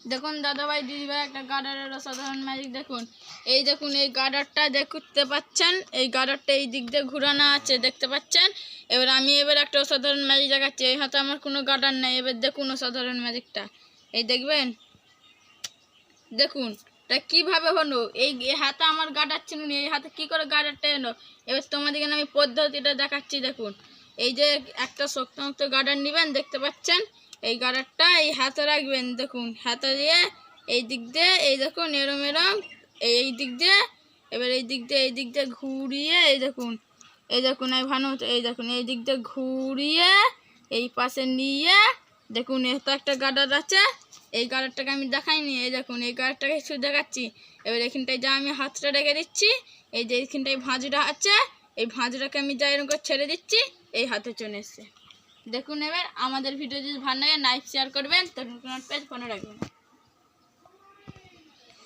দেখুন, দাদাভাই, দিদিভাই, একটা গার্ডারের অসাধারণ ম্যাজিক দেখুন। এই দেখুন, এই গার্ডারটা দেখতে পাচ্ছেন? এই গার্ডারটা এই দিক দিয়ে ঘুরানো আছে, দেখতে পাচ্ছেন? এবার আমি এবার একটা অসাধারণ ম্যাজিক দেখাচ্ছি। এই হাতে আমার কোনো গার্ডার নেই। এবার দেখুন অসাধারণ ম্যাজিকটা এই দেখবেন? দেখুন, তা কীভাবে হলো? এই হাতে আমার গার্ডার ছিল এই হাতে কি করে গার্ডারটা এলো? এবার তোমাদেরকে আমি পদ্ধতিটা দেখাচ্ছি, দেখুন। এই যে একটা শক্তমুক্ত গার্ডার নেবেন, দেখতে পাচ্ছেন? এই গার্ডারটা এই হাতে রাখবেন, দেখুন, হাতে দিয়ে এই দিক দিয়ে, এই দেখুন, এরম এরম, এই দিক দিয়ে, এবার এই দিক দিয়ে, এই দিক দিয়ে ঘুরিয়ে, এই দেখুন এই দেখুন, এই ভালো এই দেখুন, এই দিক দিয়ে ঘুরিয়ে, এই পাশে নিয়ে, দেখুন এত একটা গার্ডার আছে, এই গার্ডারটাকে আমি দেখাইনি, এই দেখুন, এই গার্ডারটাকে শুধু দেখাচ্ছি, এবার এখানটায় যা আমি হাতটা রেখে দিচ্ছি, এই যে এখানটায় ভাঁজটা আছে, এই ভাঁজটাকে আমি যা এরকম করে ছেড়ে দিচ্ছি, এই হাতে চলে এসছে। দেখুন নেবেন আমাদের ভিডিও যদি ভালো লাগে লাইক শেয়ার করবেন। তখন পেজ ফোনে রাখবেন।